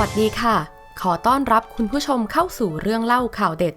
วัสดีค่ะ ขอต้อนรับคุณผู้ชมเข้าสู่เรื่องเล่าข่าวเด็ด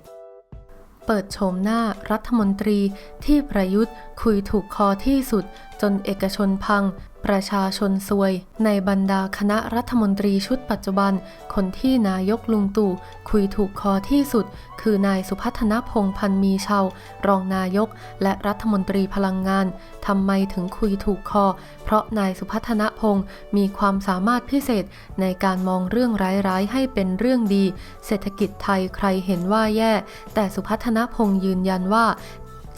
เปิดโฉมหน้ารัฐมนตรีที่ประยุทธ์คุยถูกคอที่สุด จนเอกชนพัง ประชาชนซวย ในบรรดาคณะรัฐมนตรีชุดปัจจุบัน คนที่นายกลุงตู่คุยถูกคอที่สุด คือนายสุพัฒนพงพันมีเชาวรองนายก และรัฐมนตรีพลังงานทำไมถึงคุยถูกคอ เพราะนายสุพัฒนพงมีความสามารถพิเศษในการมองเรื่องร้ายๆให้เป็นเรื่องดี เศรษฐกิจไทยใครเห็นว่าแย่ แต่สุพัฒนพงยืนยันว่า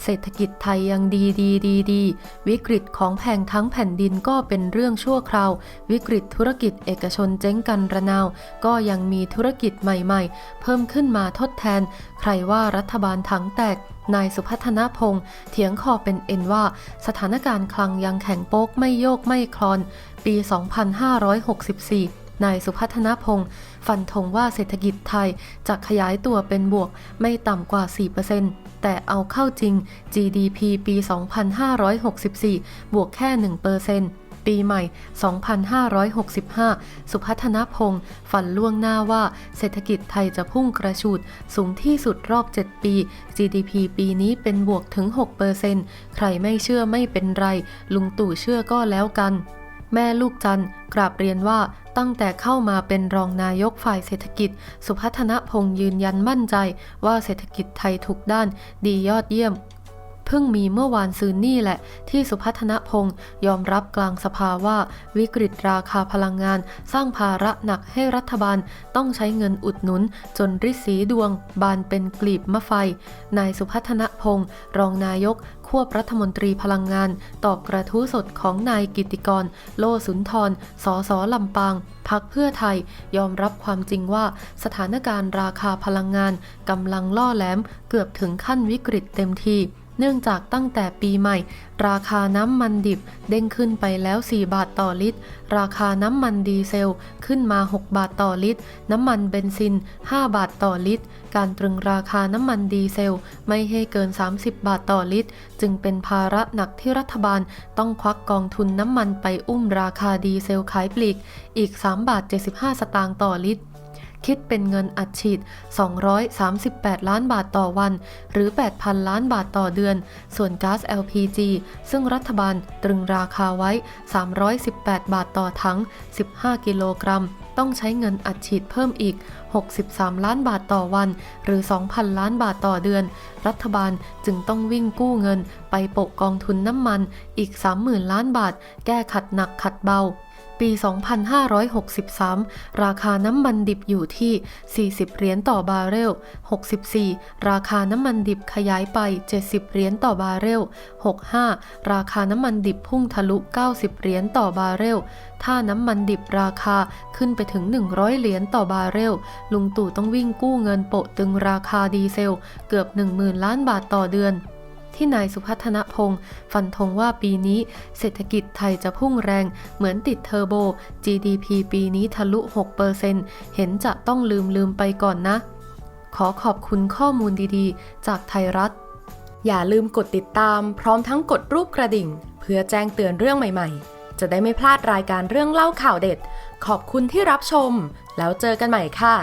เศรษฐกิจไทยยังดีดีดีดีวิกฤตของแพงทั้งแผ่นดินก็เป็นเรื่องชั่วคราว วิกฤตธุรกิจเอกชนเจ๊งกันระนาว ก็ยังมีธุรกิจใหม่ๆ เพิ่มขึ้นมาทดแทน ใครว่ารัฐบาลถังแตกนายสุพัฒนพงษ์เถียงคอเป็นเอ็นว่า สถานการณ์คลังยังแข็งโป๊กไม่โยกไม่คลอน ปี 2564 นายสุพัฒนพงษ์ฟันธงว่าเศรษฐกิจไทยจะขยายตัวเป็นบวกไม่ต่ำกว่า 4%แต่เอาเข้าจริง GDP ปี 2564 บวกแค่ 1%ปีใหม่ 2565 สุพัฒนพงษ์ฝันล่วงหน้าว่าเศรษฐกิจไทยจะพุ่งกระฉูดสูงที่สุดรอบ 7 ปี GDP ปีนี้เป็นบวกถึง 6%ใครไม่เชื่อไม่เป็นไร ลุงตู่เชื่อก็แล้วกัน แม่ลูกจันทร์กราบเรียนว่า ตั้งแต่เข้ามาเป็นรองนายกฝ่ายเศรษฐกิจ สุพัฒนพงษ์ยืนยันมั่นใจ ว่าเศรษฐกิจไทยทุกด้านดียอดเยี่ยม เพิ่งมีเมื่อวานซืนนี่แหละ ที่สุพัฒนพงษ์ยอมรับกลางสภาว่า วิกฤตราคาพลังงาน สร้างภาระหนักให้รัฐบาลต้องใช้เงินอุดหนุน จนริสีดวง บานเป็นกลีบมะไฟ นายสุพัฒนพงษ์รองนายกควบรัฐมนตรีพลังงาน ตอบกระทู้สดของนายกิติกร โลสุนทร สสลำปาง พักเพื่อไทย ยอมรับความจริงว่า สถานการณ์ราคาพลังงานกำลังล่อแหลมเกือบถึงขั้นวิกฤตเต็มที เนื่องจากตั้งแต่ปีใหม่ ราคาน้ำมันดิบเด้งขึ้นไปแล้ว 4 บาทต่อลิตร ราคาน้ำมันดีเซลขึ้นมา 6 บาทต่อลิตร น้ำมันเบนซิน 5 บาทต่อลิตร การตรึงราคาน้ำมันดีเซลไม่ให้เกิน 30 บาทต่อลิตร จึงเป็นภาระหนักที่รัฐบาลต้องควักกองทุนน้ำมันไปอุ้มราคาดีเซลขายปลีกอีก 3 บาท 75 สตางค์ต่อลิตร คิดเป็นเงินอัดฉีด 238 ล้านบาทต่อวัน หรือ 8,000 ล้านบาทต่อเดือน ส่วนก๊าซ LPG ซึ่งรัฐบาลตรึงราคาไว้ 318 บาทต่อถัง 15 กิโลกรัม ต้องใช้เงินอัดฉีดเพิ่มอีก 63 ล้านบาทต่อวัน หรือ 2,000 ล้านบาทต่อเดือน รัฐบาลจึงต้องวิ่งกู้เงิน ไปปะกองทุนน้ำมันอีก 30,000 ล้านบาท แก้ขัดหนักขัดเบา ปี 2563 ราคาน้ำมันดิบอยู่ที่ 40 เหรียญต่อบาร์เรล 64 ราคาน้ำมันดิบขยายไป 70 เหรียญต่อบาร์เรล 65 ราคาน้ำมันดิบพุ่งทะลุ 90 เหรียญต่อบาร์เรล ถ้าน้ำมันดิบราคาขึ้นไปถึง 100 เหรียญต่อบาร์เรล ลุงตู่ต้องวิ่งกู้เงินโปะตึงราคาดีเซล เกือบ 10,000 ล้านบาทต่อเดือน ที่นายสุพัฒนพงศ์ฟันธงว่าปีนี้เศรษฐกิจไทยจะพุ่งแรงเหมือนติดเทอร์โบ GDP ปีนี้ทะลุ 6%เห็นจะต้องลืมลืมไปก่อนนะ ขอขอบคุณข้อมูลดีๆ จากไทยรัฐ อย่าลืมกดติดตาม พร้อมทั้งกดรูปกระดิ่ง เพื่อแจ้งเตือนเรื่องใหม่ๆ จะได้ไม่พลาดรายการเรื่องเล่าข่าวเด็ด ขอบคุณที่รับชม แล้วเจอกันใหม่ค่ะ